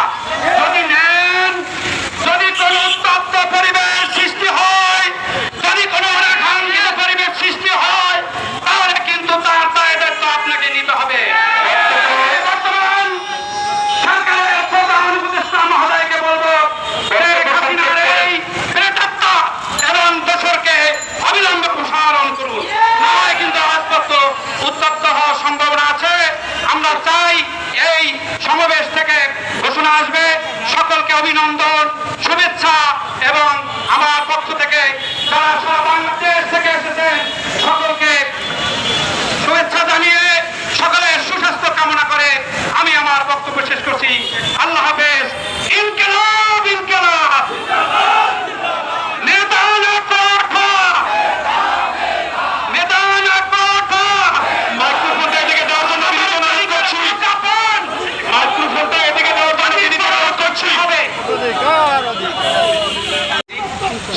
Yeah!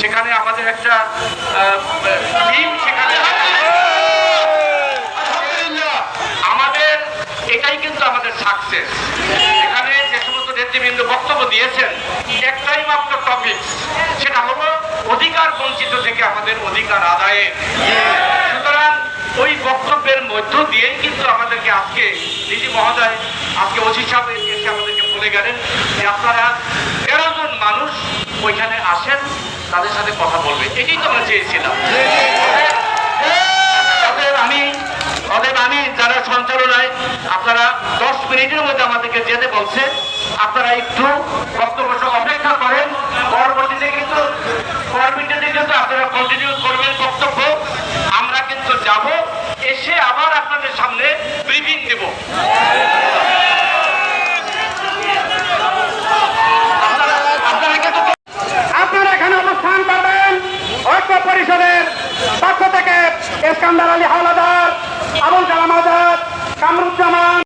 সেখানে আমাদের একটা টিম আমাদের, এটাই কিন্তু আমাদের সাকসেস এখানে যে সমস্ত নেতৃবৃন্দ বক্তব্য দিয়েছেন একটাই মাত্র টপিক সেটা হলো অধিকার বঞ্চিত থেকে আমাদের অধিকার আদায়ে। সুতরাং ওই বক্তব্যের মধ্য দিয়েই কিন্তু আমাদেরকে আজকে ডিজি মহোদয়, আজকে অজি সাহেব এসে আমাদেরকে বলে গেলেন যে আপনারা তেরো জন মানুষ ওইখানে আসেন তাদের সাথে কথা বলবে। এটাই তো আমরা চেয়েছিলাম। আমি, অতএব আমি যারা সঞ্চালনায়, আপনারা দশ মিনিটের মধ্যে আমাদেরকে যেতে বলছে, আপনারা একটু বক্তব্য অপেক্ষা করেন। পরবর্তীতে কিন্তু পরবর্তীতে কিন্তু আপনারা কন্টিনিউ করবেন বক্তব্য। আমরা কিন্তু যাব, এসে আবার আপনাদের সামনে ব্রিফিং দেব। এসকান্দার আলী হাওলাদার আবুল কালাম আজাদ কামরুজ্জামান।